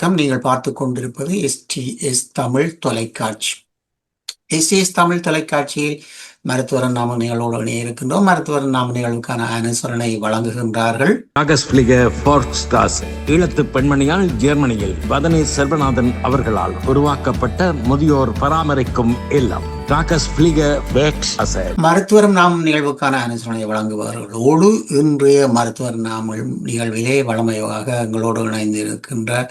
வணக்கம். நீங்கள் பார்த்து கொண்டிருப்பது எஸ்டிஎஸ் தமிழ் தொலைக்காட்சி. எஸ்டிஎஸ் தமிழ் தொலைக்காட்சியில் மருத்துவர் நாம நிகழ்வோடு இணைய இருக்கின்றோம். மருத்துவர் நாம நிகழ்வுக்கான அனுசரணை வழங்குகின்றார்கள். ஈழத்து பெண்மணியால் ஜெர்மனியில் வதனி செல்வநாதன் அவர்களால் உருவாக்கப்பட்ட முதியோர் பராமரிக்கும் இல்லம். மருத்துவரும் நாம் நிகழ்வுக்கான அனுசரணை வழங்குபவர்களோடு இன்றைய மருத்துவர் நாம் நிகழ்விலே வளமையாக எங்களோடு இணைந்திருக்கின்ற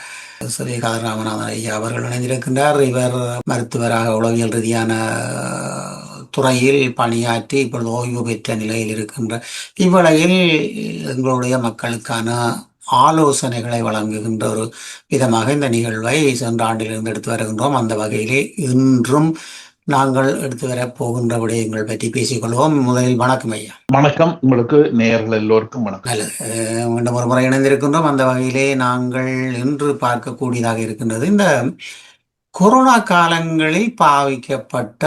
ஸ்ரீ ராமநாதன் ஐயா அவர்கள் இணைந்திருக்கின்றார். இவர் மருத்துவராக உளவியல் ரீதியான துறையில் பணியாற்றி இப்பொழுது ஓய்வு பெற்ற நிலையில் இருக்கின்ற இவ்வளையில் எங்களுடைய மக்களுக்கான ஆலோசனைகளை வழங்குகின்ற ஒரு விதமாக இந்த நிகழ்வை சென்ற ஆண்டிலிருந்து எடுத்து வருகின்றோம். அந்த வகையிலே இன்றும் நாங்கள் எடுத்து வர போகின்ற விடயங்கள் பற்றி பேசிக்கொள்வோம். முதலில் வணக்கம் ஐயா. வணக்கம். உங்களுக்கு நேர்கள் எல்லோருக்கும் வணக்கம். நல்லது. மீண்டும் ஒரு முறை இணைந்திருக்கின்றோம். அந்த வகையிலே நாங்கள் இன்று பார்க்கக்கூடியதாக இருக்கின்றது இந்த கொரோனா காலங்களில் பாவிக்கப்பட்ட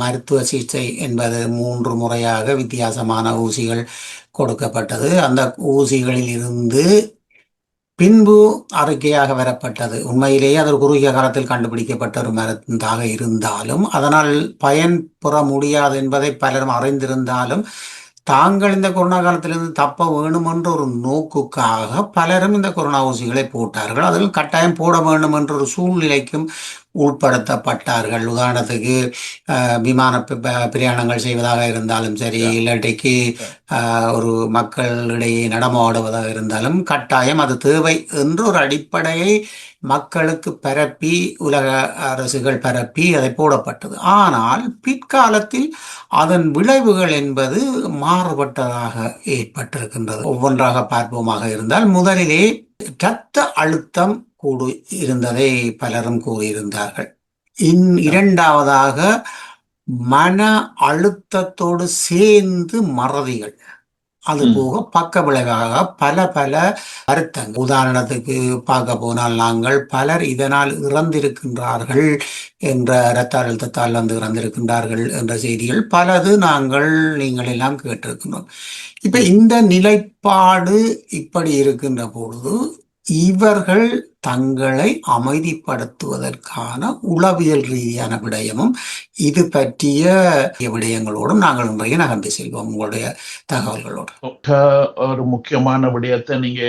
மருத்துவ சிகிச்சை என்பது மூன்று முறையாக வித்தியாசமான ஊசிகள் கொடுக்கப்பட்டது. அந்த ஊசிகளில் இருந்து பின்பு அறிக்கையாக வரப்பட்டது. உண்மையிலேயே அது ஒரு குறுகிய காலத்தில் கண்டுபிடிக்கப்பட்ட ஒரு மருந்தாக இருந்தாலும் அதனால் பயன்புற முடியாது என்பதை பலரும் அறிந்திருந்தாலும் தாங்கள் இந்த கொரோனா காலத்திலிருந்து தப்ப வேணுமென்ற ஒரு நோக்குக்காக பலரும் இந்த கொரோனா ஊசிகளை போட்டார்கள். அதில் கட்டாயம் போட வேண்டும் என்ற ஒரு சூழ்நிலைக்கும் உட்படுத்தப்பட்டார்கள் உதாரணத்துக்கு விமான பிரயாணங்கள் செய்வதாக இருந்தாலும் சரி இல்லாட்டிக்கு ஒரு மக்களிடையே நடமாடுவதாக இருந்தாலும் கட்டாயம் அது தேவை என்ற ஒரு அடிப்படையை மக்களுக்கு பரப்பி உலக அரசுகள் பரப்பி அதை போடப்பட்டது. ஆனால் பிற்காலத்தில் அதன் விளைவுகள் என்பது மாறுபட்டதாக ஏற்பட்டிருக்கின்றது. ஒவ்வொன்றாக பார்ப்போமாக இருந்தால் முதலிலே இரத்த அழுத்தம் கூடு இருந்ததை பலரும் கூறியிருந்தார்கள். இன் இரண்டாவதாக மன அழுத்தத்தோடு சேர்ந்து மறதிகள். அது. போக பக்க விளைவாக பல பல வருத்தங்கள். உதாரணத்துக்கு பார்க்க போனால் நாங்கள் பலர் இதனால் இறந்திருக்கின்றார்கள் என்ற இரத்த அழுத்தத்தால் வந்து இறந்திருக்கின்றார்கள் என்ற செய்திகள் பலது நாங்கள் நீங்கள் எல்லாம் கேட்டிருக்கின்றோம். இப்ப இந்த நிலைப்பாடு இப்படி இருக்கின்ற பொழுது இவர்கள் தங்களை அமைதிப்படுத்துவதற்கான உளவியல் ரீதியான விடயமும் இது பற்றிய விடயங்களோடும் நாங்கள் இன்றைய நகர்ந்து செல்வோம் உங்களுடைய தகவல்களோடு. ஒரு முக்கியமான விடயத்தை நீங்க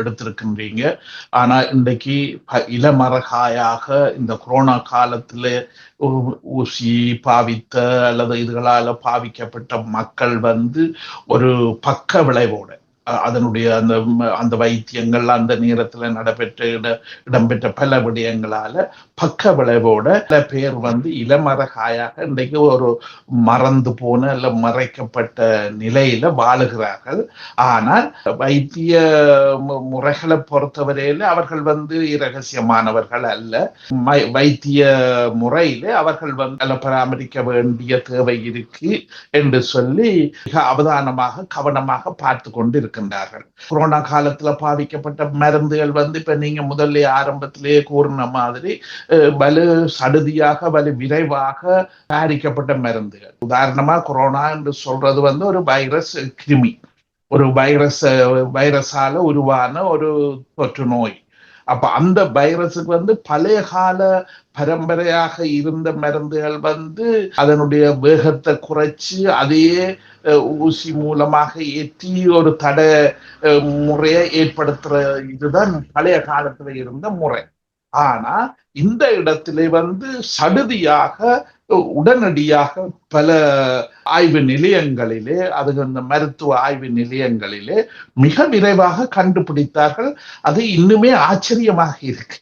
எடுத்திருக்கின்றீங்க. ஆனா இன்றைக்கு இளமரகாயாக இந்த கொரோனா காலத்துல ஊசி பாவித்த அல்லது இதுகளால பாவிக்கப்பட்ட மக்கள் வந்து ஒரு பக்க விளைவோட அதனுடைய அந்த அந்த வைத்தியங்கள் அந்த நேரத்துல நடைபெற்ற இட- இடம்பெற்ற பல விடயங்களால பக்க விளைவோட பல பேர் வந்து இளமரகாயாக இன்றைக்கு ஒரு மறந்து போன அல்ல மறைக்கப்பட்ட நிலையில வாழுகிறார்கள். ஆனால் வைத்திய முறைகளை பொறுத்தவரையில அவர்கள் வந்து இரகசியமானவர்கள் அல்ல. மை- வைத்திய முறையில அவர்கள் வந்து பராமரிக்க வேண்டிய தேவை இருக்கு என்று சொல்லி மிக அவதானமாக கவனமாக பார்த்து கொண்டு இருக்கின்றார்கள் கொரோனா காலத்துல பாதிக்கப்பட்ட மருந்துகள் வந்து இப்ப நீங்க முதல்ல ஆரம்பத்திலேயே கூறின மாதிரி வலு சடுதியாக வலு விரைவாக தயாரிக்கப்பட்ட மருந்துகள். உதாரணமா கொரோனா என்று சொல்றது வந்து ஒரு வைரஸ் கிருமி. ஒரு வைரஸ் வைரஸால உருவான ஒரு தொற்று நோய். அப்ப அந்த வைரஸுக்கு வந்து பழைய கால பரம்பரையாக இருந்த மருந்துகள் வந்து அதனுடைய வேகத்தை குறைச்சு அதையே அஹ், ஊசி மூலமாக ஏற்றி ஒரு தட முறையை ஏற்படுத்துற இதுதான் பழைய காலத்துல இருந்த முறை. ஆனா இந்த இடத்திலே வந்து சடுதியாக உடனடியாக பல ஆய்வு நிலையங்களிலே அது அந்த மருத்துவ ஆய்வு நிலையங்களிலே மிக விரைவாக கண்டுபிடித்தார்கள். அது இன்னுமே ஆச்சரியமாக இருக்கு.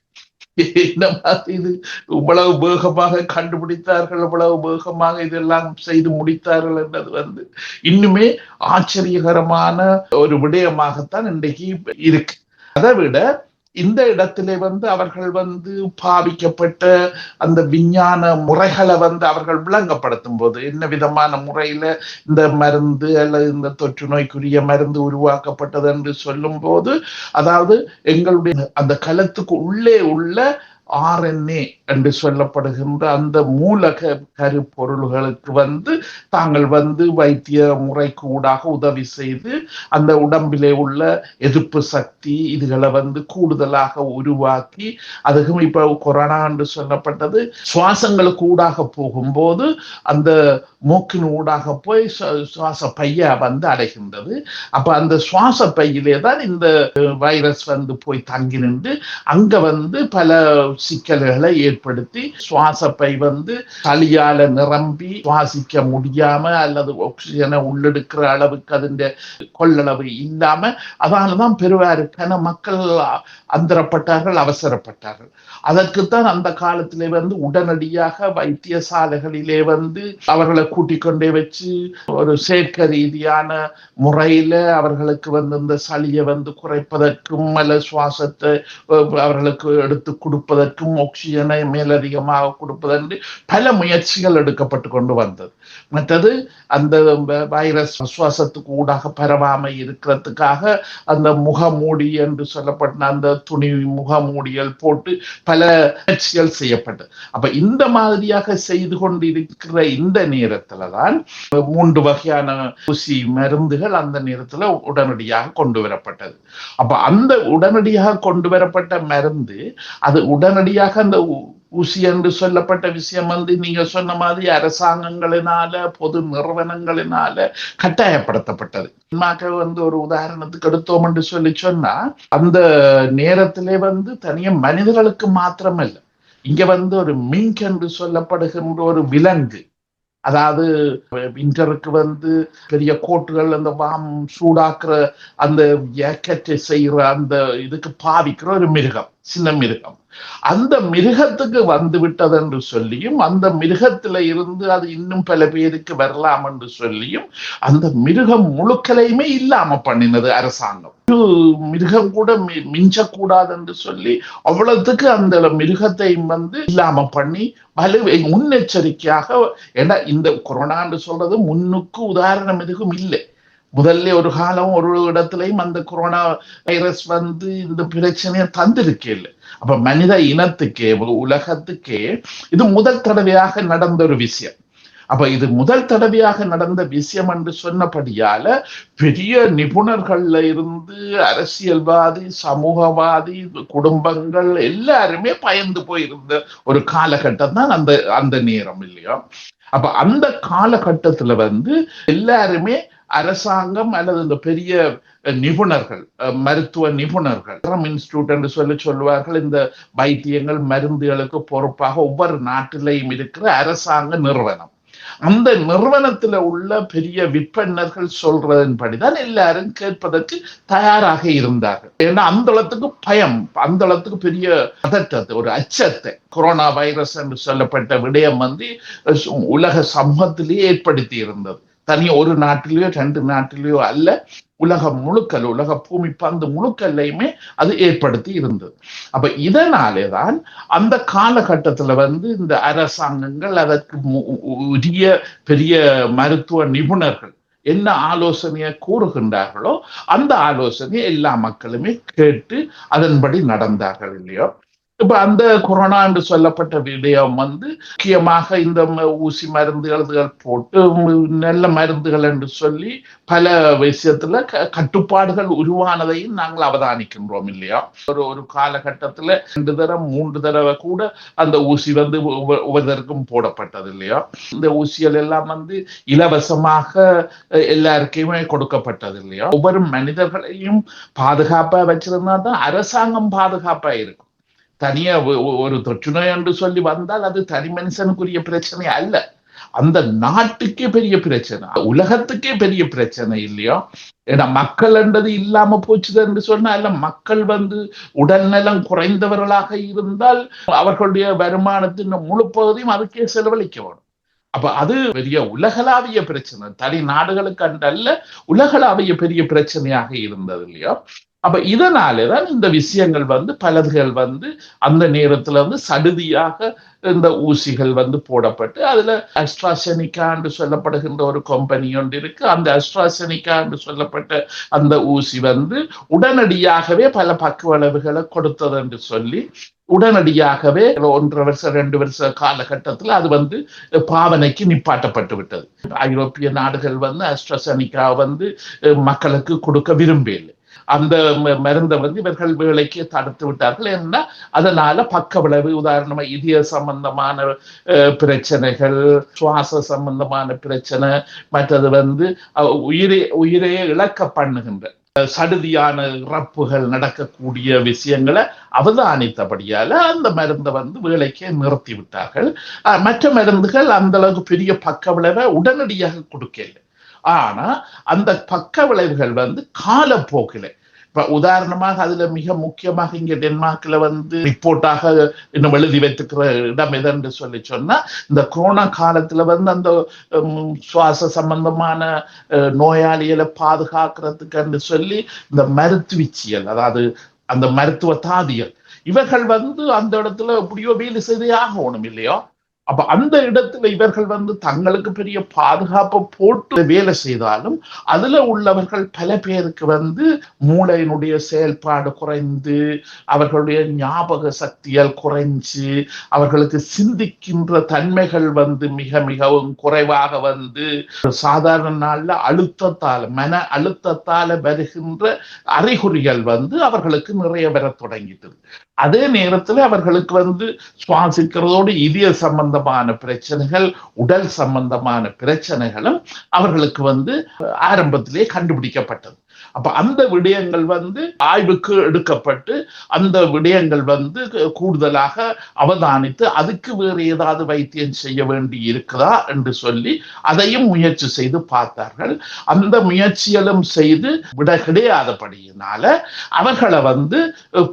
என்ன இது? இவ்வளவு வேகமாக கண்டுபிடித்தார்கள் இவ்வளவு வேகமாக இதெல்லாம் செய்து முடித்தார்கள் என்றது வந்து இன்னுமே ஆச்சரியகரமான ஒரு விடயமாகத்தான் இன்றைக்கு இருக்கு. அதை விட இந்த இடத்திலே வந்து அவர்கள் வந்து பாவிக்கப்பட்ட அந்த விஞ்ஞான முறைகளை வந்து அவர்கள் விளங்கப்படுத்தும் போது என்ன விதமான முறையில இந்த மருந்து அல்லது இந்த தொற்று நோய்க்குரிய மருந்து உருவாக்கப்பட்டது என்று சொல்லும் போது அதாவது எங்களுடைய அந்த களத்துக்கு உள்ளே உள்ள ஆர்என்ஏ என்று சொல்லப்படுகின்ற அந்த மூலக கருப்பொருள்களுக்கு வந்து தாங்கள் வந்து வைத்திய முறைக்கு ஊடாக உதவி செய்து அந்த உடம்பிலே உள்ள எதிர்ப்பு சக்தி இதுகளை வந்து கூடுதலாக உருவாக்கி அதுக்கும் இப்ப கொரோனா என்று சொல்லப்பட்டது சுவாசங்களுக்கு ஊடாக போகும்போது அந்த மூக்கின் ஊடாக போய் சுவாச பைய வந்து அடைகின்றது. அப்ப அந்த சுவாச பையிலே தான் இந்த வைரஸ் வந்து போய் தங்கி நின்று அங்க வந்து பல சிக்கல்களை ஏற்படுத்தி சுவாசப்பை வந்து சளியால நிரம்பி சுவாசிக்க முடியாம அல்லது ஆக்சிஜனை உள்ளெடுக்கிற அளவுக்கு அதன் கொள்ளளவு இல்லாம அதனாலதான் பெருவாருக்கான மக்கள் அந்தரப்பட்டார்கள் அவசரப்பட்டார்கள். அதற்குத்தான் அந்த காலத்திலே வந்து உடனடியாக வைத்தியசாலைகளிலே வந்து அவர்களை கூட்டிக் கொண்டே வச்சு ஒரு செயற்கை ரீதியான முறையில அவர்களுக்கு வந்து இந்த சளியை வந்து குறைப்பதற்கும் அல்ல சுவாசத்தை அவர்களுக்கு எடுத்து கொடுப்பதற்கும் ஆக்சிஜனை மேலதிகமாக கொடுப்பதற்கு பல முயற்சிகள் எடுக்கப்பட்டு கொண்டு வந்தது. மற்றது அந்த வைரஸ் சுவாசத்துக்கு ஊடாக பரவாமல் இருக்கிறதுக்காக அந்த முகமூடி என்று சொல்லப்பட்ட அந்த துணி முகமூடிகள் போட்டு பல முயற்சிகள் செய்யப்பட்டது. அப்ப இந்த மாதிரியாக செய்து கொண்டிருக்கிற இந்த நேரத்துல தான் மூன்று வகையான ஊசி மருந்துகள் அந்த நேரத்துல உடனடியாக கொண்டு வரப்பட்டது. அப்ப அந்த உடனடியாக கொண்டு வரப்பட்ட மருந்து அது உடனடியாக அந்த ஊசி என்று சொல்லப்பட்ட விஷயம் வந்து நீங்க சொன்ன மாதிரி அரசாங்கங்களினால பொது நிறுவனங்களினால கட்டாயப்படுத்தப்பட்டது. சினிமாக்கள் வந்து ஒரு உதாரணத்துக்கு எடுத்தோம் என்று சொல்லி சொன்னா அந்த நேரத்திலே வந்து தனியா மனிதர்களுக்கு மாத்திரமல்ல. இங்க வந்து ஒரு மிங்க் என்று சொல்லப்படுகின்ற ஒரு விலங்கு. அதாவது விண்டருக்கு வந்து பெரிய கோட்டுகள் அந்த வாம் சூடாக்குற அந்த ஜாக்கெட்டை செய்யற அந்த இதுக்கு பாவிக்கிற ஒரு மிருகம் சின்ன மிருகம். அந்த மிருகத்துக்கு வந்து விட்டது என்று சொல்லியும் அந்த மிருகத்தில இருந்து அது இன்னும் பல பேருக்கு வரலாம் என்று சொல்லியும் அந்த மிருகம் முழுக்கலையுமே இல்லாம பண்ணினது அரசாங்கம். மிருகம் கூட மி- மிஞ்சக்கூடாது என்று சொல்லி அவ்வளவுக்கு அந்த மிருகத்தை வந்து இல்லாம பண்ணி வலுவை முன்னெச்சரிக்கையாக ஏன்னா இந்த கொரோனான்னு சொல்றது முன்னுக்கு உதாரணம் எதுவும் இல்லை. முதல்ல ஒரு காலம் ஒரு இடத்துலயும் அந்த கொரோனா வைரஸ் வந்து இந்த பிரச்சனையை தந்திருக்கே இல்லை அப்ப மனித இனத்துக்கே உலகத்துக்கே இது முதல் தடவையாக நடந்த ஒரு விஷயம். அப்ப இது முதல் தடவையாக நடந்த விஷயம் என்று சொன்னபடியால பெரிய நிபுணர்கள்ல இருந்து அரசியல்வாதி சமூகவாதி குடும்பங்கள் எல்லாருமே பயந்து போயிருந்த ஒரு காலகட்டம் தான் அந்த அந்த நேரம் இல்லையா? அப்ப அந்த காலகட்டத்துல வந்து எல்லாருமே அரசாங்கம் அல்லது இந்த பெரிய நிபுணர்கள் மருத்துவ நிபுணர்கள் இன்ஸ்டியூட் என்று சொல்லி சொல்லுவார்கள் இந்த வைத்தியங்கள் மருந்துகளுக்கு பொறுப்பாக ஒவ்வொரு நாட்டிலையும் இருக்கிற அரசாங்க நிறுவனம். அந்த நிறுவனத்துல உள்ள பெரிய விற்பனர்கள் சொல்றதன்படிதான் எல்லாரும் கேட்பதற்கு தயாராக இருந்தார்கள். ஏன்னா அந்த அளத்துக்கு பயம் அந்த அளத்துக்கு பெரிய பதற்றத்தை ஒரு அச்சத்தை. கொரோனா வைரஸ் என்று சொல்லப்பட்ட விடயம் வந்து உலக சமூகத்திலேயே ஏற்படுத்தி இருந்தது. தனி ஒரு நாட்டிலேயோ ரெண்டு நாட்டிலேயோ அல்ல உலகம் முழுக்கல் உலக பூமி பந்து முழுக்கல்லையுமே அது ஏற்படுத்தி இருந்தது. அப்ப இதனாலே தான் அந்த காலகட்டத்துல வந்து இந்த அரசாங்கங்கள் அதற்கு உரிய பெரிய மருத்துவ நிபுணர்கள் என்ன ஆலோசனையை கூறுகின்றார்களோ அந்த ஆலோசனையை எல்லா மக்களுமே கேட்டு அதன்படி நடந்தார்கள் இல்லையோ. இப்ப அந்த கொரோனா என்று சொல்லப்பட்ட விடயம் வந்து முக்கியமாக இந்த ஊசி மருந்துகள் போட்டு நல்ல மருந்துகள் என்று சொல்லி பல விஷயத்துல கட்டுப்பாடுகள் உருவானதையும் நாங்கள் அவதானிக்கின்றோம் இல்லையா? ஒரு ஒரு காலகட்டத்துல ரெண்டு தடவை மூன்று தடவை கூட அந்த ஊசி வந்து ஒவ்வொ- ஒவ்வொருத்தருக்கும் போடப்பட்டது இல்லையா? இந்த ஊசிகள் எல்லாம் வந்து இலவசமாக எல்லாருக்குமே கொடுக்கப்பட்டது இல்லையா? ஒவ்வொரு மனிதர்களையும் பாதுகாப்பா வச்சிருந்தா தான் அரசாங்கம் பாதுகாப்பா இருக்கும். தனியா ஒரு தொற்று நோய் என்று சொல்லி வந்தால் அது தனி மனுஷனுக்குரிய பிரச்சனை அல்ல. அந்த நாட்டுக்கே பெரிய பிரச்சனை. உலகத்துக்கே பெரிய பிரச்சனை இல்லையா? ஏன்னா மக்கள் என்றது இல்லாம போச்சுது என்று சொன்னா மக்கள் வந்து உடல்நலம் குறைந்தவர்களாக இருந்தால் அவர்களுடைய வருமானத்தின் முழு பகுதியும் அதுக்கே செலவழிக்க வேணும். அப்ப அது பெரிய உலகளாவிய பிரச்சனை. தனி நாடுகளுக்கு அன்றல்ல உலகளாவிய பெரிய பிரச்சனையாக இருந்தது இல்லையோ? அப்ப இதனாலேதான் இந்த விஷயங்கள் வந்து பலதுகள் வந்து அந்த நேரத்துல வந்து சடுதியாக இந்த ஊசிகள் வந்து போடப்பட்டு அதுல அஸ்ட்ராசெனிகா என்று சொல்லப்படுகின்ற ஒரு கம்பெனி ஒன்று இருக்கு. அந்த அஸ்ட்ராசெனிகா என்று சொல்லப்பட்ட அந்த ஊசி வந்து உடனடியாகவே பல பக்குவளவுகளை கொடுத்தது என்று சொல்லி உடனடியாகவே ஒன்றரை வருஷம் ரெண்டு வருஷ காலகட்டத்தில் அது வந்து பாவனைக்கு நிப்பாட்டப்பட்டு விட்டது. ஐரோப்பிய நாடுகள் வந்து அஸ்ட்ரசனிகா வந்து மக்களுக்கு கொடுக்க விரும்பவில்லை. அந்த மருந்தை வந்து இவர்கள் வேலைக்கு தடுத்து விட்டார்கள். ஏன்னா அதனால பக்க விளைவு உதாரணமா இதய சம்பந்தமான பிரச்சனைகள் சுவாச சம்பந்தமான பிரச்சனை மற்றது வந்து உயிரை உயிரையே இழக்க பண்ணுகின்ற சடுதியான இறப்புகள் நடக்கக்கூடிய விஷயங்களை அவதானித்தபடியால அந்த மருந்தை வந்து வேலைக்கே நிறுத்தி விட்டார்கள். மற்ற மருந்துகள் அந்த அளவுக்கு பெரிய பக்க விளைவை உடனடியாக கொடுக்கல ஆனா அந்த பக்க விளைவுகள் வந்து காலப்போக்கில். இப்ப உதாரணமாக அதுல மிக முக்கியமாக இங்க டென்மார்க்ல வந்து ரிப்போர்ட்டாக இன்னும் எழுதி வைத்துக்கிற இடம் எதென்று சொல்லி சொன்னா இந்த கொரோனா காலத்துல வந்து அந்த சுவாச சம்பந்தமான நோயாளிகளை பாதுகாக்கிறதுக்கு சொல்லி இந்த மருத்துவச்சியல் அதாவது அந்த மருத்துவ தாதியல் இவர்கள் வந்து அந்த இடத்துல எப்படியோ வேலை செய்தே ஆகணும் இல்லையோ அப்ப அந்த இடத்துல இவர்கள் வந்து தங்களுக்கு பெரிய பாதுகாப்பை போட்டு வேலை செய்தாலும் அதுல உள்ளவர்கள் பல பேருக்கு வந்து மூளையினுடைய செயல்பாடு குறைந்து அவர்களுடைய ஞாபக சக்தியால் குறைஞ்சு அவர்களுக்கு சிந்திக்கின்ற தன்மைகள் வந்து மிக மிகவும் குறைவாக வந்து சாதாரண நாள்ல அழுத்தத்தால மன அழுத்தத்தால வருகின்ற அறிகுறிகள் வந்து அவர்களுக்கு நிறைய வர தொடங்கிட்டது அதே நேரத்தில் அவர்களுக்கு வந்து சுவாசிக்கிறதோடு இதய சம்பந்தமான பிரச்சனைகள் உடல் சம்பந்தமான பிரச்சனைகளும் அவர்களுக்கு வந்து ஆரம்பத்திலே கண்டுபிடிக்கப்பட்டது. அப்ப அந்த விடயங்கள் வந்து ஆய்வுக்கு எடுக்கப்பட்டு அந்த விடயங்கள் வந்து கூடுதலாக அவதானித்து அதுக்கு வேறு ஏதாவது வைத்தியம் செய்ய வேண்டி இருக்குதா என்று சொல்லி அதையும் முயற்சி செய்து பார்த்தார்கள். அந்த முயற்சிகளும் செய்து விட கிடையாதபடியினால அவர்களை வந்து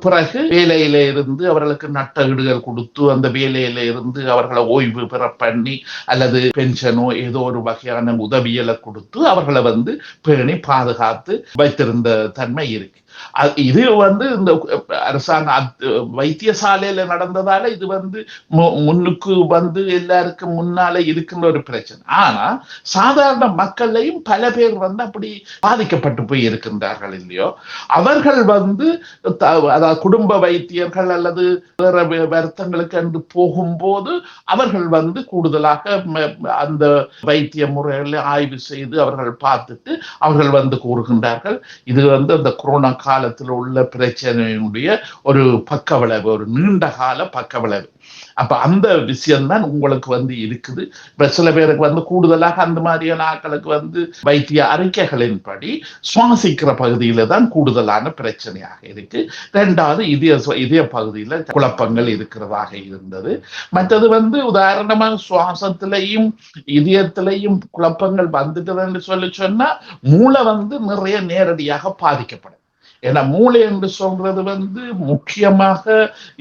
பிறகு வேலையில இருந்து அவர்களுக்கு நட்டகீடுகள் கொடுத்து அந்த வேலையில இருந்து அவர்களை ஓய்வு பெற பண்ணி அல்லது பென்ஷனோ ஏதோ ஒரு வகையான உதவியலை கொடுத்து அவர்களை வந்து பேணி பாதுகாத்து வைத்திருந்த தன்மை இருக்கு. இது வந்து இந்த அரசாங்க வைத்தியசாலையில நடந்ததால இது வந்து முன்னுக்கு வந்து எல்லாருக்கும் முன்னால இருக்கின்ற ஒரு பிரச்சனை. ஆனா சாதாரண மக்களையும் பல பேர் வந்து அப்படி பாதிக்கப்பட்டு போய் இருக்கின்றார்கள் இல்லையோ? அவர்கள் வந்து அதாவது குடும்ப வைத்தியர்கள் அல்லது வேற வருத்தங்களுக்கு என்று போகும்போது அவர்கள் வந்து கூடுதலாக அந்த வைத்திய முறைகளை ஆய்வு செய்து அவர்கள் பார்த்துட்டு அவர்கள் வந்து கூறுகின்றார்கள் இது வந்து அந்த கொரோனா காலத்தில் உள்ள பிரச்சனையினுடைய ஒரு பக்க விளைவு ஒரு நீண்ட கால பக்க விளைவு அப்ப அந்த விஷயம்தான் உங்களுக்கு வந்து இருக்குது. இப்ப சில பேருக்கு வந்து கூடுதலாக அந்த மாதிரியான ஆட்களுக்கு வந்து வைத்திய அறிக்கைகளின்படி சுவாசிக்கிற பகுதியில தான் கூடுதலான பிரச்சனையாக இருக்கு. ரெண்டாவது இதய இதய பகுதியில குழப்பங்கள் இருக்கிறதாக இருந்தது. மற்றது வந்து உதாரணமாக சுவாசத்திலையும் இதயத்திலையும் குழப்பங்கள் வந்துட்டதுன்னு சொல்லி சொன்னா மூளை வந்து நிறைய நேரடியாக பாதிக்கப்படும். ஏன்னா மூளை என்று சொல்றது வந்து முக்கியமாக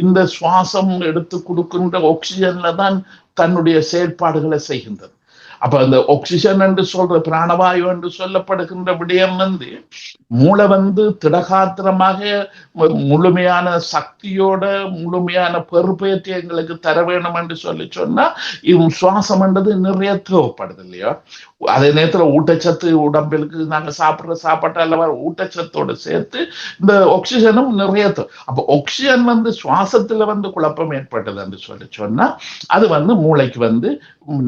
இந்த சுவாசம் எடுத்து கொடுக்கின்ற ஆக்சிஜன்ல தான் தன்னுடைய செயற்பாடுகளை செய்கின்றது. அப்ப அந்த ஆக்சிஜன் என்று சொல்ற பிராணவாயு என்று சொல்லப்படுகின்ற விடயம் வந்து மூளை வந்து திடகாத்திரமாக முழுமையான சக்தியோட முழுமையான பெறுபேற்றி எங்களுக்கு தர வேணும் என்று சொல்லி சொன்னா சுவாசம் என்றது நிறைய தேவைப்படுது இல்லையா? அதே நேரத்தில் ஊட்டச்சத்து உடம்பிற்கு நாங்கள் சாப்பிட்ற சாப்பாட்டை அல்லவா ஊட்டச்சத்தோடு சேர்த்து இந்த ஆக்சிஜனும் நிறைய அப்போ ஆக்சிஜன் வந்து சுவாசத்தில் வந்து குழப்பம் ஏற்பட்டது என்று சொல்லி சொன்னால் அது வந்து மூளைக்கு வந்து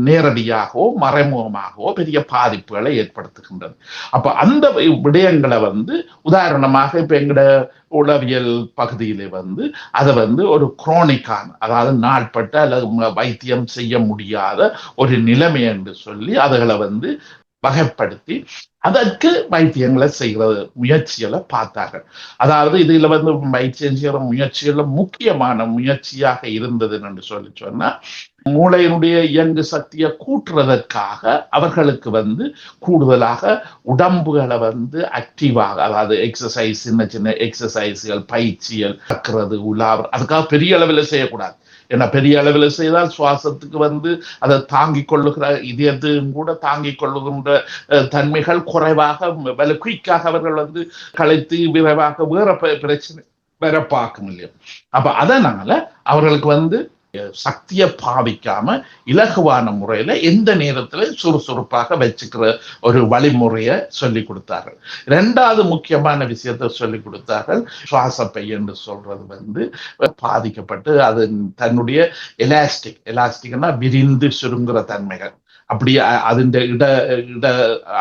நேரடியாகவோ மறைமுகமாகவோ பெரிய பாதிப்புகளை ஏற்படுத்துகின்றது. அப்போ அந்த விடயங்களை வந்து உதாரணமாக இப்போ எங்களோட உளவியல் பகுதியிலே வந்து அதை வந்து ஒரு குரோனிக்கான அதாவது நாட்பட்ட அல்லது வைத்தியம் செய்ய முடியாத ஒரு நிலைமை என்று சொல்லி அதுகளை வந்து வகைப்படுத்தி அதற்கு வைத்தியங்களை செய்கிற முயற்சிகளை பார்த்தார்கள். அதாவது இதுல வந்து வைத்தியம் செய்கிற முயற்சிகள் முக்கியமான முயற்சியாக இருந்தது என்று சொல்லி சொன்னா மூளையினுடைய இயங்கு சக்தியை கூட்டுறதற்காக அவர்களுக்கு வந்து கூடுதலாக உடம்புகளை வந்து ஆக்டிவாக அதாவது எக்ஸசைஸ் சின்ன சின்ன எக்ஸசைஸ்கள் பயிற்சிகள் கக்கிறது உலாவர் அதுக்காக பெரிய அளவில் செய்யக்கூடாது. ஏன்னா பெரிய அளவில் செய்தால் சுவாசத்துக்கு வந்து அதை தாங்கிக் கொள்ளுகிற இதயத்தையும் கூட தாங்கிக் கொள்ளுகின்ற அஹ், தன்மைகள் குறைவாக வல குயிக்காக அவர்கள் வந்து களைத்து விரைவாக வேற பிரச்சனை வேற பார்க்கும் இல்லையா? அப்ப அதனால அவர்களுக்கு வந்து சக்தியை பாவிக்காம இலகுவான முறையில எந்த நேரத்துல சுறுசுறுப்பாக வச்சுக்கிற ஒரு வழிமுறையை சொல்லி கொடுத்தார்கள். ரெண்டாவது முக்கியமான விஷயத்தை சொல்லி கொடுத்தார்கள். சுவாசப்பை என்று சொல்றது வந்து பாதிக்கப்பட்டு அது தன்னுடைய எலாஸ்டிக் எலாஸ்டிக்னா விரிந்து சுருங்குற தன்மைகள். அப்படி அதன் இட இட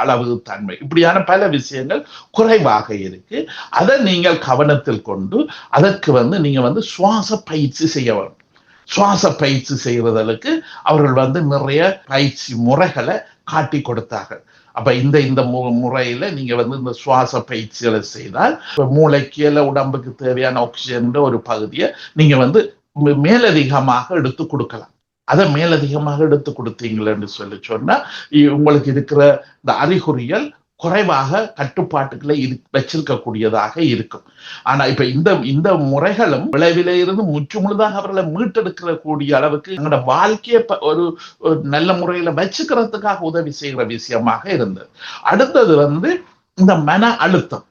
அளவு தன்மை. இப்படியான பல விஷயங்கள் குறைவாக இருக்கு. அதை நீங்கள் கவனத்தில் கொண்டு அதற்கு வந்து நீங்க வந்து சுவாச பயிற்சி செய்ய வேண்டும். சுவாச பயிற்சி செய்வதற்கு அவர்கள் வந்து நிறைய பயிற்சி முறைகளை காட்டி கொடுத்தார்கள். அப்ப இந்த இந்த மு- முறையில நீங்க வந்து இந்த சுவாச பயிற்சிகளை செய்தால் மூளைக்கு இல்லை உடம்புக்கு தேவையான ஆக்சிஜன் ஒரு பகுதியை நீங்க வந்து மேலதிகமாக எடுத்து கொடுக்கலாம். அதை மேலதிகமாக எடுத்து கொடுத்தீங்களேன்னு சொல்லி சொன்னா உங்களுக்கு இருக்கிற இந்த அறிகுறிகள் குறைவாக கட்டுப்பாட்டுகளை இரு வச்சிருக்கக்கூடியதாக இருக்கும். ஆனா இப்ப இந்த இந்த முறைகளும் விளைவில இருந்து முற்று முழுதாக அவர்களை மீட்டெடுக்கிற கூடிய அளவுக்கு எங்களோட வாழ்க்கையை ஒரு ஒரு நல்ல முறையில வச்சுக்கிறதுக்காக உதவி செய்கிற விஷயமாக இருந்தது. அடுத்தது வந்து இந்த மன அழுத்தம்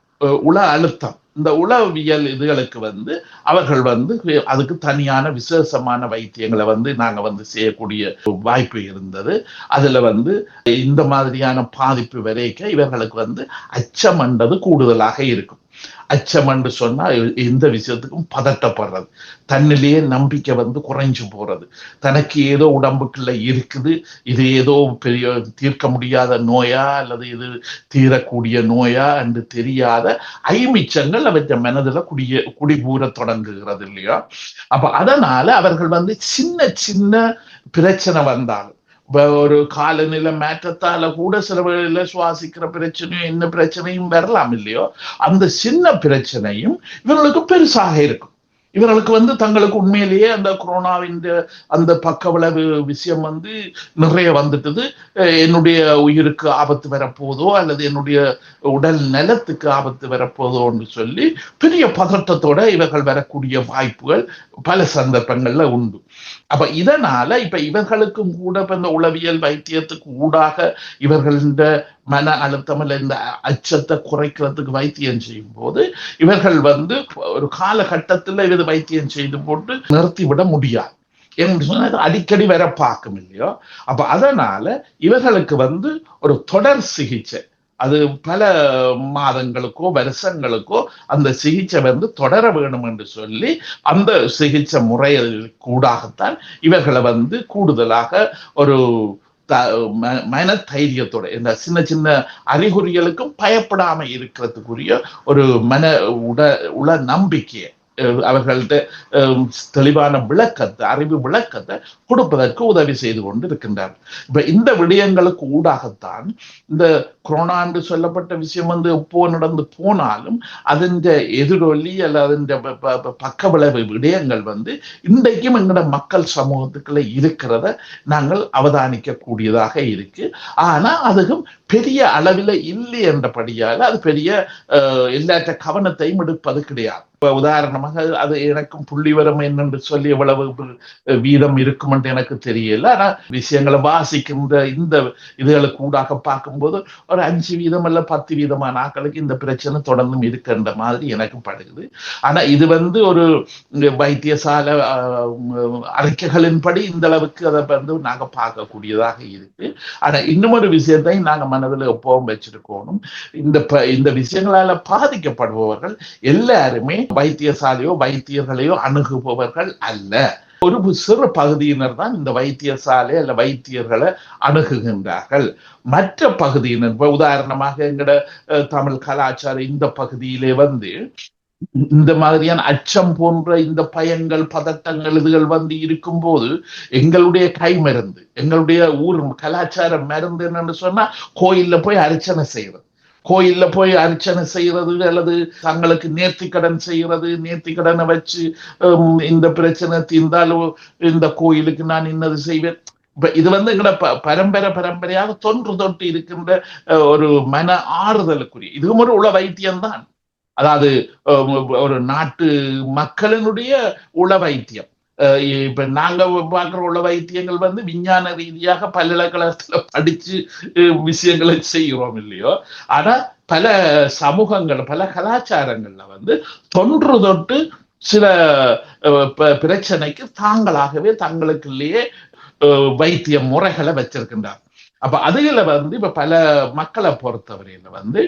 உள அழுத்தம். இந்த உளவியல் இதுகளுக்கு வந்து அவர்கள் வந்து அதுக்கு தனியான விசேஷமான வைத்தியங்களை வந்து நாங்க வந்து செய்யக்கூடிய வாய்ப்பு இருந்தது. அதுல வந்து இந்த மாதிரியான பாதிப்பு வரைக்கும் இவர்களுக்கு வந்து அச்சமன்றது கூடுதலாக இருக்கும். அச்சம் என்று சொன்னா எந்த விஷயத்துக்கும் பதட்டப்படுறது. தன்னிலேயே நம்பிக்கை வந்து குறைஞ்சு போறது. தனக்கு ஏதோ உடம்புக்குள்ள இருக்குது இது ஏதோ பெரிய தீர்க்க முடியாத நோயா அல்லது இது தீரக்கூடிய நோயா என்று தெரியாத ஐமிச்சங்கள் அவற்ற மனதில் குடிய குடிபூர தொடங்குகிறது இல்லையா? அப்ப அதனால அவர்கள் வந்து சின்ன சின்ன பிரச்சனை வந்தாலும் ஒரு காலநிலை மாற்றத்தால கூட சில வேளையில சுவாசிக்கிற பிரச்சனையும் என்ன பிரச்சனையும் வரலாம் இல்லையோ அந்த சின்ன பிரச்சனையும் இவர்களுக்கு பெருசாக இருக்கும். இவர்களுக்கு வந்து தங்களுக்கு உண்மையிலேயே அந்த கொரோனாவின் அந்த பக்க விளைவு விஷயம் வந்து நிறைய வந்துட்டது. என்னுடைய உயிருக்கு ஆபத்து வரப்போதோ அல்லது என்னுடைய உடல் நலத்துக்கு ஆபத்து வரப்போதோன்னு சொல்லி பெரிய பதட்டத்தோட இவர்கள் வரக்கூடிய வாய்ப்புகள் பல சந்தர்ப்பங்கள்ல உண்டு. அப்ப இதனால இப்ப இவர்களுக்கும் கூட இப்ப இந்த உளவியல் வைத்தியத்துக்கு ஊடாக இவர்கள மன அழுத்தம் இல்லை இந்த அச்சத்தை குறைக்கிறதுக்கு வைத்தியம் செய்யும் போது இவர்கள் வந்து ஒரு காலகட்டத்துல இது வைத்தியம் செய்து போட்டு நிறுத்திவிட முடியாது. என்று அடிக்கடி வர பார்க்கும் இல்லையோ? அப்ப அதனால இவர்களுக்கு வந்து ஒரு தொடர் சிகிச்சை. அது பல மாதங்களுக்கோ வருஷங்களுக்கோ அந்த சிகிச்சை வந்து தொடர வேணும் என்று சொல்லி அந்த சிகிச்சை முறையில் கூடாகத்தான் இவர்களை வந்து கூடுதலாக ஒரு த- ம- மன தைரியத்தோட இந்த சின்ன சின்ன அறிகுறிகளுக்கும் பயப்படாமல் இருக்கிறதுக்குரிய ஒரு மன உட உள நம்பிக்கையை அவர்கள்ட்ட அஹ், தெளிவான விளக்கத்தை அறிவு விளக்கத்தை கொடுப்பதற்கு உதவி செய்து கொண்டு இருக்கின்றார் இப்ப இந்த விடயங்களுக்கு ஊடாகத்தான் இந்த கொரோனா என்று சொல்லப்பட்ட விஷயம் வந்து எப்போ நடந்து போனாலும் அதன் எதிரொலி அல்ல அதன் ப- பக்க விளைவு விடயங்கள் வந்து இன்றைக்கும் எங்களோட மக்கள் சமூகத்துக்குள்ள இருக்கிறத நாங்கள் அவதானிக்க கூடியதாக இருக்கு. ஆனா அதுவும் பெரிய அளவில் இல்லை என்றபடியால் அது பெரிய அஹ், எல்லாற்ற கவனத்தையும் எடுப்பது கிடையாது. இப்ப உதாரணமாக அது எனக்கும் புள்ளிவரம் என்னென்று சொல்லி எவ்வளவு வீதம் இருக்கும் என்று எனக்கு தெரியல. ஆனா விஷயங்களை வாசிக்கின்ற இந்த இதுகளுக்கு ஊடாக பார்க்கும்போது ஒரு அஞ்சு வீதம் அல்ல பத்து வீதமான ஆக்களுக்கு இந்த பிரச்சனை தொடர்ந்தும் இருக்கின்ற மாதிரி எனக்கு படுகுது. ஆனா இது வந்து ஒரு வைத்தியசாலை ஆஹ், அறிக்கைகளின்படி இந்த அளவுக்கு அதை வந்து நாங்க பார்க்கக்கூடியதாக இருக்கு. ஆனா இன்னும் ஒரு விஷயத்தையும் நாங்க மனதில் எப்பவும் வச்சிருக்கணும். இந்த ப- இந்த விஷயங்களால பாதிக்கப்படுபவர்கள் எல்லாருமே வைத்தியசாலையோ வைத்தியர்களையோ அணுகுபவர்கள் அல்ல. ஒரு சிறு பகுதியினர் தான் இந்த வைத்தியசாலை அல்ல வைத்தியர்களை அணுகுகின்றார்கள். மற்ற பகுதியினர் உதாரணமாக எங்களோட அஹ், தமிழ் கலாச்சாரம் இந்த பகுதியிலே வந்து இந்த மாதிரியான அச்சம் போன்ற இந்த பயங்கள் பதட்டங்கள் இதுகள் வந்து இருக்கும்போது எங்களுடைய கை மருந்து எங்களுடைய ஊர் கலாச்சார மருந்து என்னன்னு சொன்னா கோயில்ல போய் அர்ச்சனை செய்யறது. கோயில்ல போய் அர்ச்சனை செய்யறது அல்லது தங்களுக்கு நேர்த்திக்கடன் செய்யறது நேர்த்திக்கடனை வச்சு இந்த பிரச்சனை தீர்ந்தாலும் இந்த கோயிலுக்கு நான் இன்னது செய்வேன். இது வந்து எங்கட ப- பரம்பரை பரம்பரையாக தொன்று தொட்டு இருக்கின்ற ஒரு மன ஆறுதலுக்குரிய இதுவும் ஒரு உள வைத்தியம்தான். அதாவது ஒரு நாட்டு மக்களினுடைய உள வைத்தியம். இப்ப நாங்க பார்க்கிற உள்ள வைத்தியங்கள் வந்து விஞ்ஞான ரீதியாக பல்கலைக்கழகத்துல படிச்சு விஷயங்களை செய்கிறோம் இல்லையோ? ஆனா பல சமூகங்கள் பல கலாச்சாரங்கள்ல வந்து தொன்று தொட்டு சில ப- பிரச்சனைக்கு தாங்களாகவே தங்களுக்குள்ளேயே வைத்திய முறைகளை வச்சிருக்கின்றார் அப்ப அதுல வந்து இப்ப பல மக்களை பொறுத்தவரையில வந்து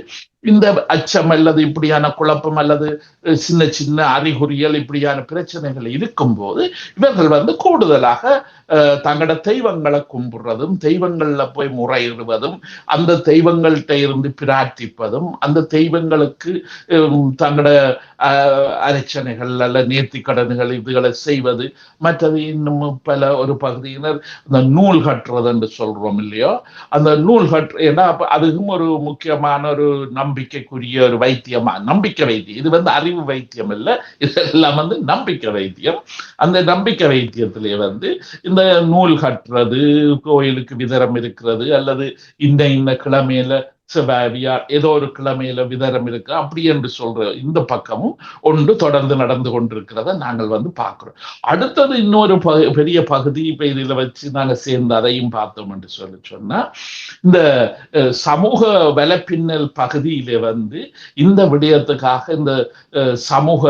இந்த அச்சம் அல்லது இப்படியான குழப்பம் அல்லது சின்ன சின்ன அறிகுறிகள் இப்படியான பிரச்சனைகள் இருக்கும்போது இவர்கள் வந்து கூடுதலாக அஹ், தங்களோட தெய்வங்களை கும்பிடுறதும் தெய்வங்கள்ல போய் முறையிடுவதும் அந்த தெய்வங்கள்கிட்ட இருந்து பிரார்த்திப்பதும் அந்த தெய்வங்களுக்கு ஹம், தங்களோட அஹ், அல்ல நேர்த்தி கடன்கள் இதுகளை செய்வது மற்றது இன்னும் பல ஒரு பகுதியினர் இந்த நூல் கட்டுறது என்று சொல்றோம் இல்லையோ அந்த நூல் கட்டு ஏன்னா அதுக்கும் ஒரு முக்கியமான ஒரு நம்பிக்கைக்குரிய ஒரு வைத்தியமா நம்பிக்கை வைத்தியம். இது வந்து அறிவு வைத்தியம் இல்ல இதெல்லாம் வந்து நம்பிக்கை வைத்தியம். அந்த நம்பிக்கை வைத்தியத்திலே வந்து இந்த நூல் கட்டுறது கோயிலுக்கு விதரம் இருக்கிறது அல்லது இந்த இந்த கிழமையில செவ்வாவியார் ஏதோ ஒரு கிழமையில விதரம் இருக்கு அப்படி என்று சொல்ற இந்த பக்கமும் ஒன்று தொடர்ந்து நடந்து கொண்டிருக்கிறத நாங்கள் வந்து பார்க்கிறோம். அடுத்தது இன்னொரு பெரிய பகுதி இப்ப இதில் வச்சு நாங்கள் சேர்ந்து அதையும் பார்த்தோம் என்று சொல்லி சொன்னா இந்த சமூக வலப்பின்னல் பகுதியில வந்து இந்த விடயத்துக்காக இந்த சமூக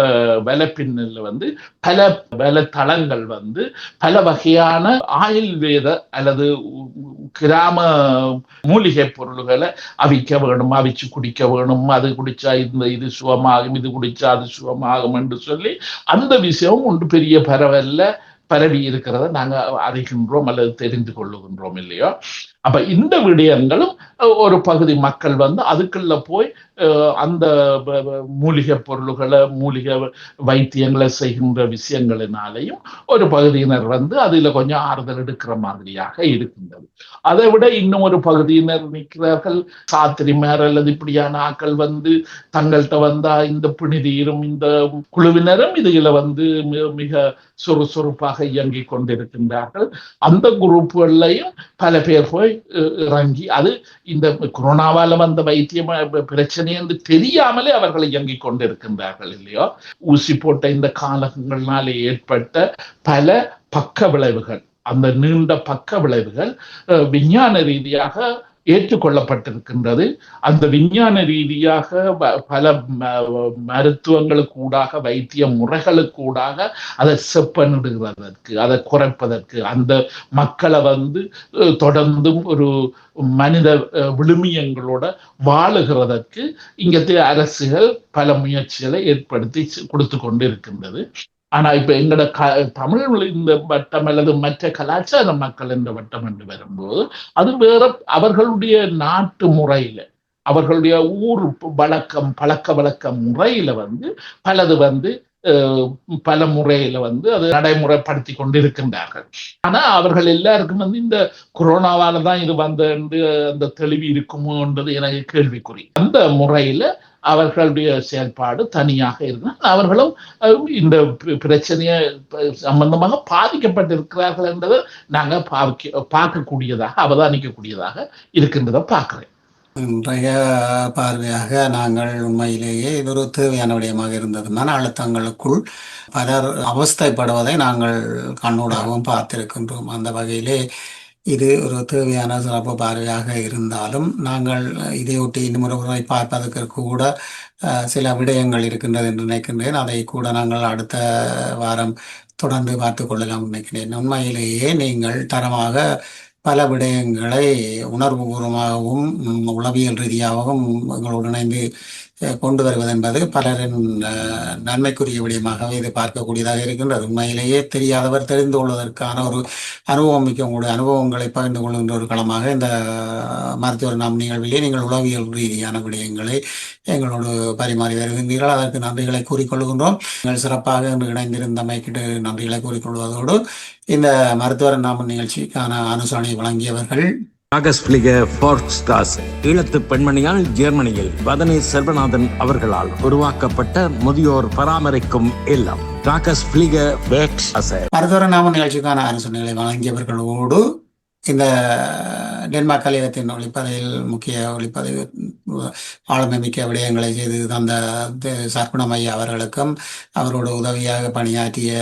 வலப்பின்னல் வந்து பல வலைத்தளங்கள் வந்து பல வகையான ஆயுர்வேத அல்லது கிராம மூலிகை பொருள்களை அவிக்க வேணும் அவிச்சு குடிக்க வேணும். அது குடிச்சா இந்த இது சுகமாகும் இது குடிச்சா அது சுகமாகும் என்று சொல்லி அந்த விஷயம் ஒன்று பெரிய பரவல்ல பரவி இருக்கிறத நாங்க அறிகின்றோம் அல்லது தெரிந்து கொள்ளுகின்றோம் இல்லையோ. அப்ப இந்த விடயங்களும் ஒரு பகுதி மக்கள் வந்து அதுக்குள்ள போய் அந்த மூலிகை பொருள்களை மூலிகை வைத்தியங்களை செய்கின்ற விஷயங்களினாலையும் ஒரு பகுதியினர் வந்து அதுல கொஞ்சம் ஆறுதல் எடுக்கிற மாதிரியாக இருக்கின்றது. அதை விட இன்னும் ஒரு பகுதியினர் நிற்கிறார்கள். சாத்திரிமார் அல்லது இப்படியான ஆக்கள் வந்து தங்கள்கிட்ட வந்தா இந்த பிணிதீரும் இந்த குழுவினரும் இதுல வந்து மிக சுறுசுறுப்பாக இயங்கிக் கொண்டிருக்கின்றார்கள். அந்த குரூப்புகள்லையும் பல பேர் போய் இறங்கி அது இந்த கொரோனாவால வந்த வைத்தியம் பிரச்சனை பிரச்சனை என்று தெரியாமலே அவர்கள் இயங்கிக் கொண்டிருக்கின்றார்கள் இல்லையோ? ஊசி போட்ட இந்த காலங்களினாலே ஏற்பட்ட பல பக்க விளைவுகள் அந்த நீண்ட பக்க விளைவுகள் விஞ்ஞான ரீதியாக ஏற்றுக்கொள்ளப்பட்டிருக்கின்றது. அந்த விஞ்ஞான ரீதியாக பல ம- மருத்துவங்களுக்கு ஊடாக வைத்திய முறைகளுக்கு ஊடாக அதை செப்பனிடுகிறதற்கு அதை குறைப்பதற்கு அந்த மக்களை வந்து தொடர்ந்தும் ஒரு மனித விழுமியங்களோட வாழுகிறதற்கு இங்கே அரசுகள் பல முயற்சிகளை ஏற்படுத்தி கொடுத்து கொண்டு இருக்கின்றது ஆனா இப்ப எங்களோட க தமிழ் இந்த வட்டம் அல்லது மற்ற கலாச்சார மக்கள் இந்த வட்டம் என்று வரும்போது அது வேற அவர்களுடைய நாட்டு முறையில அவர்களுடைய ஊர் வழக்கம் பழக்க வழக்க முறையில வந்து பலது வந்து பல முறையில வந்து அது நடைமுறைப்படுத்தி கொண்டிருக்கின்றார்கள். ஆனா அவர்கள் எல்லாருக்கும் வந்து இந்த கொரோனாவால தான் இது வந்த அந்த தெளிவு இருக்குமோன்றது எனக்கு கேள்விக்குறி. அந்த முறையில அவர்களுடைய செயல்பாடு தனியாக இருந்தால் அவர்களும் இந்த பிரச்சனையை சம்பந்தமாக பாதிக்கப்பட்டிருக்கிறார்கள் என்பதை நாங்கள் பாவிக்க பார்க்கக்கூடியதாக அவதானிக்கக்கூடியதாக இருக்கின்றதை பார்க்குறேன். இன்றைய பார்வையாக நாங்கள் உண்மையிலேயே இது ஒரு தேவையான விடயமாக இருந்தது மன அழுத்தங்களுக்குள் பலர் அவஸ்தைப்படுவதை நாங்கள் கண்ணூடாகவும் பார்த்திருக்கின்றோம். அந்த வகையிலே இது ஒரு தேவையான சிறப்பு பார்வையாக இருந்தாலும் நாங்கள் இதையொட்டி இன்னும் ஒரு முறை பார்ப்பதற்கு கூட சில விடயங்கள் இருக்கின்றது என்று நினைக்கின்றேன். அதை கூட நாங்கள் அடுத்த வாரம் தொடர்ந்து பார்த்து கொள்ளலாம் நினைக்கிறேன். உண்மையிலேயே நீங்கள் தரமாக பல விடயங்களை உணர்வுபூர்வமாகவும் உளவியல் ரீதியாகவும் எங்களோடு இணைந்து கொண்டு வருவது என்பது பலரின் நன்மைக்குரிய விடயமாகவே இது பார்க்கக்கூடியதாக இருக்கின்றது. உண்மையிலேயே தெரியாதவர் தெரிந்து கொள்வதற்கான ஒரு அனுபவம் மிக்க உங்களுடைய அனுபவங்களை பகிர்ந்து கொள்கின்ற ஒரு களமாக இந்த மருத்துவர் நாம் நிகழ்விலே நீங்கள் உளவியல் ரீதியான விடயங்களை எங்களோடு பரிமாறி வருகின்றீர்கள். அதற்கு நன்றிகளை கூறிக்கொள்கின்றோம். நீங்கள் சிறப்பாக இன்று இணைந்திருந்தமைக்கு நன்றிகளை கூறிக்கொள்வதோடு இந்த மருத்துவர் நாம நிகழ்ச்சிக்கான அனுசரணை வழங்கியவர்கள் ராகஸ்பிளிக ஃபோர்க்ஸ்டாஸ் ஈழத்து பெண்மணியால் ஜெர்மனியில் வதனி செல்வநாதன் அவர்களால் உருவாக்கப்பட்ட முதியோர் பராமரிக்கும் இல்லம். காகஸ்பிளிக வேக்ஸ் மருத்துவர் நாம நிகழ்ச்சிக்கான ஆலோசனைகளை வழங்கியவர்களோடு இந்த டென்மார்க் கலையகத்தின் ஒளிப்பதிவில் முக்கிய ஒளிப்பதிவு ஆளுமை மிக்க விடயங்களை செய்து தந்த தி- ஐயா அவர்களுக்கும் அவரோட உதவியாக பணியாற்றிய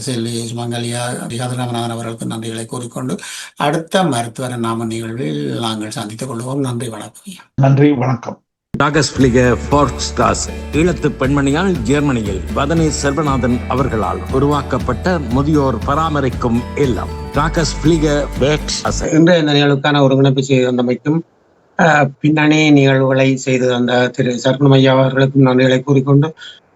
செல்வி சுமங்கலியா கதிராமநாதன் அவர்களுக்கு நன்றிகளை கூறிக்கொண்டு அடுத்த மருத்துவர் நாம நிகழ்வில் நாங்கள் சந்தித்துக் கொள்வோம். நன்றி வணக்கம் நன்றி வணக்கம். டாகஸ்பிளிக ஃபோர்க்ஸ்டாஸ் ஈழத்து பெண்மணியால் ஜெர்மனியில் வதனி செல்வநாதன் அவர்களால் உருவாக்கப்பட்ட முதியோர் பராமரிக்கும் இல்லம். டாகஸ்பிளிக இன்றைய இந்த நிகழ்வுக்கான ஒருங்கிணைப்பு செய்து தந்தமைக்கும் அஹ், பின்னணி நிகழ்வுகளை செய்து தந்த திரு. சர்க்குணம் ஐயா அவர்களுக்கும் நன்றிகளை கூறிக்கொண்டு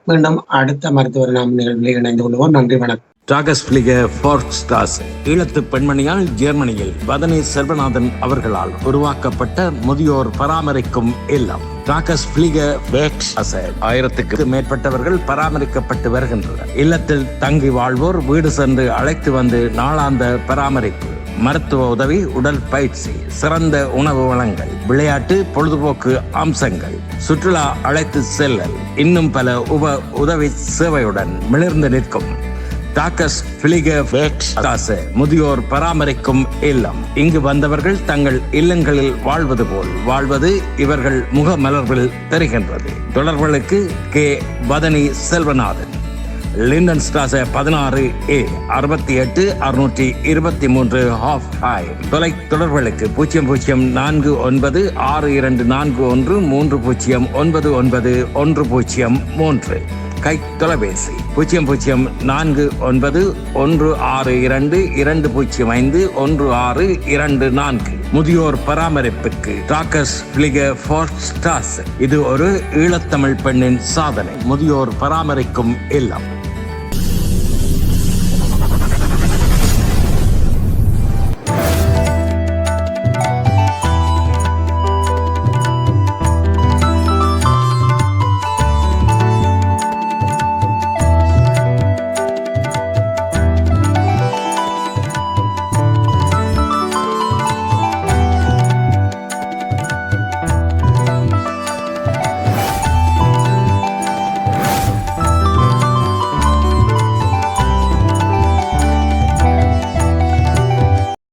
மீண்டும் அடுத்த மருத்துவர் நாம் நிகழ்வில் இணைந்து கொள்வோம். நன்றி வணக்கம். டாகஸ்பிளிக ஃபோர்க்ஸ்டாஸ் ஈழத்து பெண்மணியால் ஜெர்மனியில் வதனி செல்வநாதன் அவர்களால் உருவாக்கப்பட்ட முதியோர் பராமரிக்கும் இல்லம். டாக்கஸ் ஆயிரத்துக்கு மேற்பட்டவர்கள் பராமரிக்கப்பட்டு வருகின்றனர். இல்லத்தில் தங்கி வாழ்வோர் வீடு சென்று அழைத்து வந்து நாளாந்த பராமரிப்பு மருத்துவ உதவி உடல் பயிற்சி சிறந்த உணவு வளங்கள் விளையாட்டு பொழுதுபோக்கு அம்சங்கள் சுற்றுலா அழைத்து செல்லல் இன்னும் பல உப உதவி சேவையுடன் மிளிர்ந்து நிற்கும். டாக்கஸ் பிளிக முதியோர் பராமரிக்கும் இல்லம். இங்கு வந்தவர்கள் தங்கள் இல்லங்களில் வாழ்வது போல். வாழ்வது இவர்கள் முகமலர்வில் தெரிகின்றது. தொடர்புகளுக்கு கே. வதனி செல்வநாதன். லிண்டன் ஸ்டாச பதினாறு ஏ அறுபத்தி எட்டு அறுநூற்றி இருபத்தி மூன்று ஹாஃப் ஹாய் தொலை தொடர்புகளுக்கு பூஜ்ஜியம் பூஜ்ஜியம் நான்கு ஒன்பது ஆறு இரண்டு நான்கு ஒன்று மூன்று பூஜ்ஜியம் ஒன்பது ஒன்பது ஒன்று பூஜ்ஜியம் மூன்று. கை தொலைபேசி. பூஜ்ஜியம் பூஜ்ஜியம் நான்கு ஒன்பது ஒன்று ஆறு இரண்டு இரண்டு பூஜ்ஜியம் ஐந்து ஒன்று ஆறு இரண்டு நான்கு. முதியோர் பராமரிப்புக்கு. டாக்கஸ் பிளிக ஃபோர் ஸ்டார்ஸ் இது ஒரு ஈழத்தமிழ் பெண்ணின் சாதனை. முதியோர் பராமரிக்கும் இல்லம்.